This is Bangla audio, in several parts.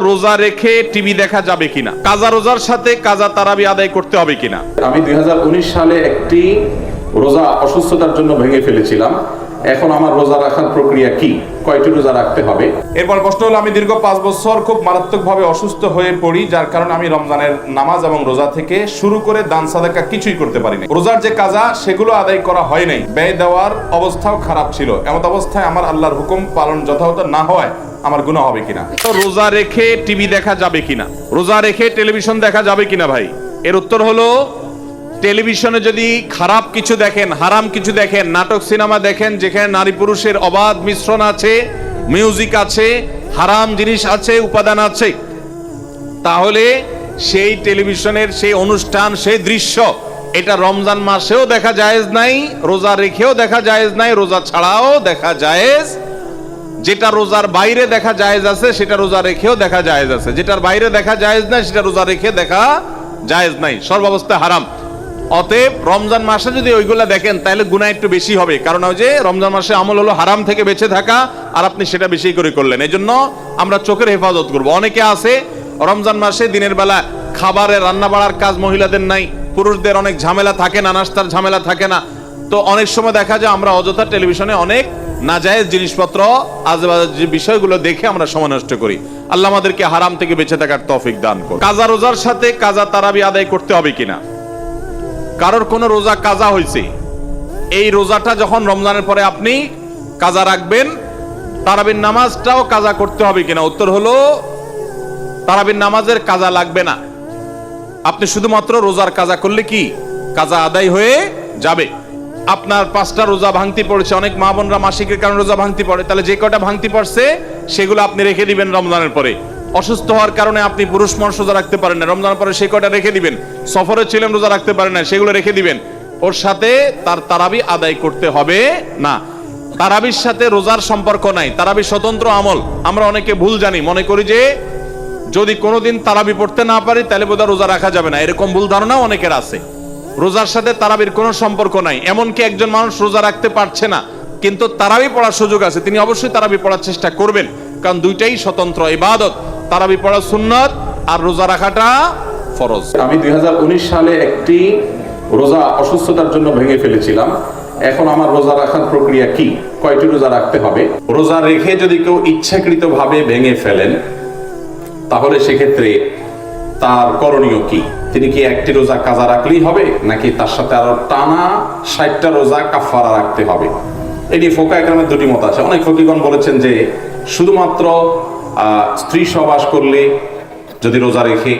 রোজা রেখে টিভি দেখা যাবে কিনা? কাজা রোজার সাথে কাজা তারাবি আদায় করতে হবে কিনা? আমি দুই সালে একটি রোজা অসুস্থতার জন্য ভেঙে ফেলেছিলাম। এখন আমার রোজা রাখার প্রক্রিয়া কি? কয়টি রোজা রাখতে হবে? এরপর প্রশ্ন হলো আমি দীর্ঘ পাঁচ বছর খুব মারাত্মকভাবে অসুস্থ হয়ে পড়ি যার কারণে আমি রমজানের নামাজ এবং রোজা থেকে শুরু করে দান সাদাকা কিছুই করতে পারিনি। রোজার যে কাজা সেগুলো আদায় করা হয় নাই। ব্যয় দেওয়ার অবস্থাও খারাপ ছিল। এমত অবস্থায় আমার আল্লাহর হুকুম পালন যথাযথ না হওয়ায় আমার গুনাহ হবে কিনা? রোজা রেখে টিভি দেখা যাবে কিনা? রোজা রেখে টেলিভিশন দেখা যাবে কিনা ভাই? এর উত্তর হলো, টেলিভিশনে যদি খারাপ কিছু দেখেন, হারাম কিছু দেখেন, নাটক, সিনেমা দেখেন, যেখানে নারী পুরুষের অবাধ মিশ্রণ আছে, মিউজিক আছে, হারাম জিনিস আছে, উপাদান আছে, তাহলে সেই টেলিভিশনের সেই অনুষ্ঠান, সেই দৃশ্য, এটা রমজান মাসেও দেখা জায়েজ নাই, রোজা রেখেও দেখা জায়েজ নাই, রোজা ছাড়াও দেখা জায়েজ যেটা রোজার বাইরে দেখা জায়েজ আছে, সেটা রোজা রেখেও দেখা জায়েজ আছে। যেটার বাইরে দেখা জায়েজ নাই, সেটা রোজা রেখে দেখা জায়েজ নাই। সর্বাবস্থায় হারাম। অতএব রমজান মাসে যদি ওইগুলা দেখেন, তাহলে গুণা একটু বেশি হবে। কারণ ওই যে রমজান মাসে আমল হলো হারাম থেকে বেঁচে থাকা, আর আপনি সেটা বেশি করে করলেন। এই জন্য আমরা চোখের হেফাজত করব। অনেকে আছে, রমজান মাসে দিনের বেলা খাবারের রান্না বাড়ার কাজ মহিলাদের নাই, পুরুষদের অনেক ঝামেলা থাকে না, নাস্তার ঝামেলা থাকে না। তো অনেক সময় দেখা যায় আমরা অযথা টেলিভিশনে অনেক নাজায়েজ জিনিসপত্র, আজেবাজে যে বিষয়গুলো দেখে আমরা সময় নষ্ট করি। আল্লাহ আমাদেরকে হারাম থেকে বেঁচে থাকার তৌফিক দান করুন। কাজা রোজার সাথে কাজা তারাবি আদায় করতে হবে কিনা? কারোর কোনো রোজা কাজা হয়েছে এই রোজাটা যখন রমজানের পরে আপনি কাজা রাখবেন, তারাবির নামাজটাও কাজা করতে হবে কিনা? উত্তর হলো, তারাবির নামাজের কাজা লাগবে না। আপনি শুধুমাত্র রোজার কাজা করলে কি কাজা আদায় হয়ে যাবে? আপনার পাঁচটা রোজা ভাঙতি পড়েছে, অনেক মা বোনরা মাসিকের কারণে রোজা ভাঙতি পড়ে। তাহলে যে কটা ভাঙতি পড়ছে, সেগুলো আপনি রেখে দিবেন রমজানের পরে। অসুস্থ হওয়ার কারণে আপনি পুরুষ মানুষ রোজা রাখতে পারেন না। রমজানের পরে সে কটা রেখে দিবেন? সফরে ছিলেন, রোজা রাখতে পারেন না সেগুলো রেখে দিবেন। ওর সাথে তার তারাবি আদায় করতে হবে না। তারাবির সাথে রোজার সম্পর্ক নাই। তারাবি স্বতন্ত্র আমল। আমরা অনেকে ভুল জানি। মনে করি যে, যদি কোনোদিন তারাবি পড়তে না পারি, তাহলে বোধহয় রোজা রাখা যাবে না। এরকম ভুল ধারণা অনেকের আছে। রোজার সাথে তারাবির কোনো সম্পর্ক নাই। এমনকি একজন মানুষ রোজা রাখতে পারছে না, কিন্তু তারাবি পড়ার সুযোগ আছে। তিনি অবশ্যই তারাবি পড়ার চেষ্টা করবেন, কারণ দুইটাই স্বতন্ত্র ইবাদত। তারাবি পড়া সুন্নত আর রোজা রাখাটা ফরজ। আমি দুই সালে একটি রোজা অসুস্থতার জন্য ভেঙে ফেলেছিলাম। এখন আমার রোজা রাখার প্রক্রিয়া কি? কয়টি রোজা রাখতে হবে? রোজা রেখে যদি কেউ ইচ্ছাকৃতভাবে ভেঙে ফেলেন, তাহলে সেক্ষেত্রে তার করণীয় কি? তিনি কি একটি রোজা কাজা রাখলেই হবে? নাকি তার সাথে আরও টানা ষাটটা রোজা কাফারা রাখতে হবে? এটি ফোকা একরামের দুটি মত আছে। অনেক ফকিগণ বলেছেন যে শুধুমাত্র স্ত্রী সবাস করলে যদি রোজা রেখে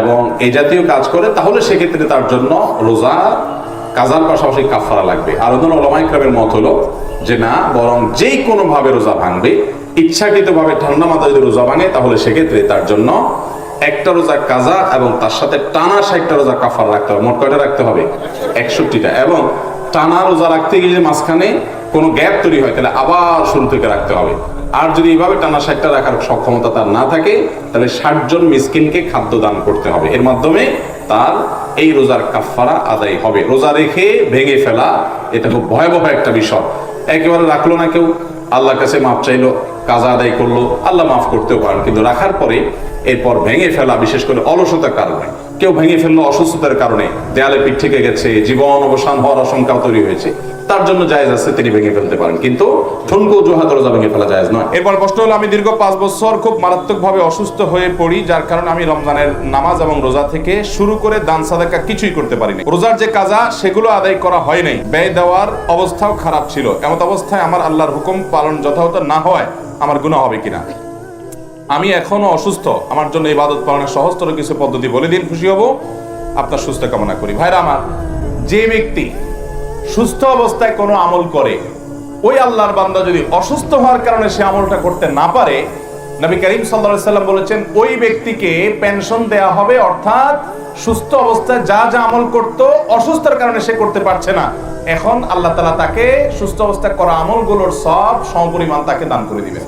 এবং এই জাতীয় কাজ করে, তাহলে সেক্ষেত্রে তার জন্য রোজা কাজার পাশাপাশি কাফারা লাগবে। আর অন্য ওলামাইক্রামের মত হলো যে না, বরং যেই কোনোভাবে রোজা ভাঙবে, ইচ্ছাকৃতভাবে ঠান্ডা মাথায় যদি রোজা ভাঙে, তাহলে সেক্ষেত্রে তার জন্য একটা রোজা কাজা এবং তার সাথে টানা ষাটটা রোজা কাফার রাখতে হবে। মোট কয়টা রাখতে হবে? একষট্টিটা। এবং টানা রোজা রাখতে গিয়ে মাঝখানে কোনো গ্যাপ তৈরি হয়, তাহলে আবার শুরু থেকে রাখতে হবে। আর যদি এইভাবে টানা ষাটটা রাখার সক্ষমতা তার না থাকে, তাহলে ষাট জন মিসকিনকে খাদ্য দান করতে হবে। এর মাধ্যমে তার এই রোজার কাফারা আদায় হবে। রোজা রেখে ভেঙে ফেলা, এটা খুব ভয়াবহ একটা বিষয়। একেবারে রাখল না কেউ? আল্লাহর কাছে মাপ চাইলো কাজা আদায় করল, আল্লাহ মাফ করতেও পারেন, কিন্তু রাখার পরে এরপর ভেঙে ফেলা বিশেষ করে অলসতার কারণে। কেউ ভেঙে ফেলল অসুস্থতার কারণে। দেয়ালে পিঠ থেকে গেছে, জীবন অবসান হওয়ার আশঙ্কাও তৈরি হয়েছে। তার জন্য জায়েজ আছে তিনি ভেঙে ফেলতে পারেন, কিন্তু ঠুনকো জোহা দরজা ভেঙে ফেলা জায়েজ নয়। এরপর প্রশ্ন হলো, আমি দীর্ঘ পাঁচ বছর খুব মারাত্মকভাবে অসুস্থ হয়ে পড়ি, যার কারণে আমি রমজানের নামাজ এবং রোজা থেকে শুরু করে দান, সাদাকা কিছুই করতে পারিনি। রোজার যে কাজা, সেগুলো আদায় করা হয় নাই। ব্যয় দেওয়ার অবস্থাও খারাপ ছিল। এমত অবস্থায় আমার আল্লাহর হুকুম পালন যথাযথ না হয় আমার গুনাহ হবে কিনা? আমি এখনও অসুস্থ। আমার জন্য ইবাদত পালনের সহজতর কিছু পদ্ধতি বলে দিন, খুশি হব। আপনার সুস্থ কামনা করি। ভাইরা আমার, যে ব্যক্তি সুস্থ অবস্থায় কোনো আমল করে, ওই আল্লাহর বান্দা যদি অসুস্থ হওয়ার কারণে সে আমলটা করতে না পারে নবী করিম আলাইহি সাল্লাম বলেছেন, ওই ব্যক্তিকে পেনশন দেয়া হবে, অর্থাৎ সুস্থ অবস্থায় যা যা আমল করত অসুস্থতার কারণে সে করতে পারছে না। এখন আল্লাহ তাআলা তাকে সুস্থ অবস্থায় করা আমলগুলোর সব সমপরিমাণ তাকে দান করে দিবেন।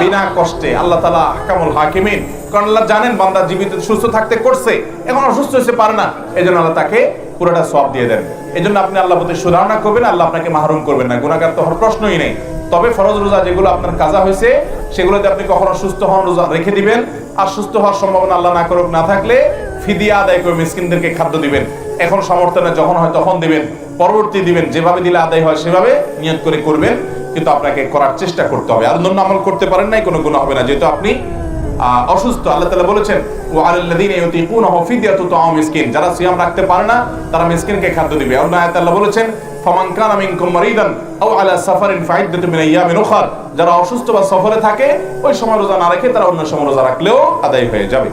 বিনা কষ্টে আল্লাহ তালা হাকামুল হাকিমিন, কারণ আল্লাহ জানেন বান্দা জীবিত, সুস্থ থাকতে করছে, এখন অসুস্থ হতে পারে না। এই জন্য আল্লাহ তাকে পুরোটা সব দিয়ে দেন। এই জন্য আপনি আল্লাহ প্রতি সুধারণা করবেন, আল্লাহ আপনাকে মাহরুম করবেন না। গুণাগার তো হওয়ার প্রশ্নই নেই। তবে ফরজ রোজা যেগুলো আপনার কাজা হয়েছে সেগুলোতে আপনি কখনো সুস্থ হন রোজা রেখে দিবেন। আর সুস্থ হওয়ার সম্ভাবনা আল্লাহ না করুক, না থাকলে ফিদিয়া আদায় করে মিসকিনদেরকে খাদ্য দিবেন। এখন সামর্থ্য না যখন হয় তখন দিবেন। পরবর্তী দিবেন, যেভাবে দিলে আদায় হয় সেভাবে নিয়ত করে করবেন। কিন্তু আপনাকে করার চেষ্টা করতে হবে। আর অন্য আমল করতে পারেন নাই, কোনো গুণা হবে না। যেহেতু আপনি অসুস্থ, আল্লাহ তাআলা বলেছেন, ওয়া আলাল্লাযীনা ইউতিকুনাহু ফিদিয়াতু তাআম মিসকিন। যারা সিয়াম রাখতে পারে না, তারা মিসকিনকে খাদ্য দিবে। অন্য আয়াতে আল্লাহ বলেছেন ফামান কানা মিনকুম মারিদান আও আলা সাফারিন ফাইদ্দাতু মিন আইয়ামিন উখর যারা অসুস্থ বা সফরে থাকে, ওই সময় রোজা না রেখে তারা অন্য সময় রোজা রাখলেও আদায় হয়ে যাবে।